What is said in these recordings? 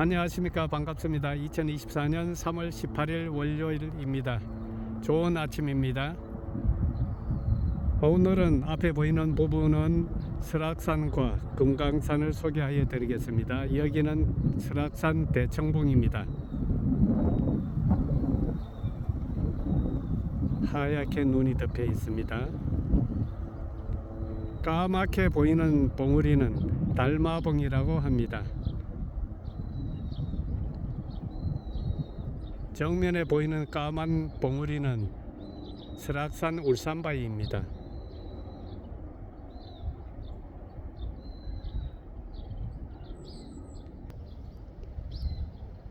안녕하십니까. 반갑습니다. 2024년 3월 18일 월요일입니다. 좋은 아침입니다. 오늘은 앞에 보이는 부분은 설악산과 금강산을 소개하여 드리겠습니다. 여기는 설악산 대청봉입니다. 하얗게 눈이 덮여 있습니다. 까맣게 보이는 봉우리는 달마봉이라고 합니다 정면에 보이는 까만 봉우리는 설악산 울산바위입니다.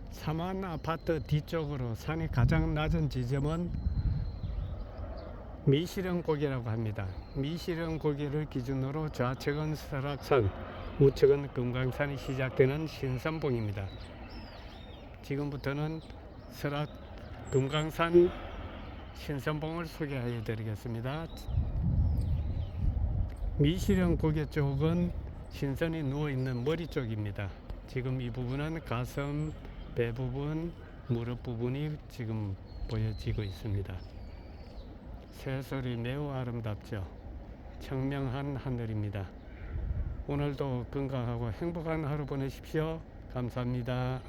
사만 아파트 뒤쪽으로 산이 가장 낮은 지점은 미시령 고개라고 합니다. 미시령 고개를 기준으로 좌측은 설악산, 우측은 금강산이 시작되는 신선봉입니다. 지금부터는 설악 금강산 신선봉을 소개해 드리겠습니다. 미시령 고개 쪽은 신선이 누워 있는 머리 쪽입니다. 지금 이 부분은 가슴, 배 부분, 무릎 부분이 지금 보여지고 있습니다. 새소리 매우 아름답죠. 청명한 하늘입니다. 오늘도 건강하고 행복한 하루 보내십시오. 감사합니다.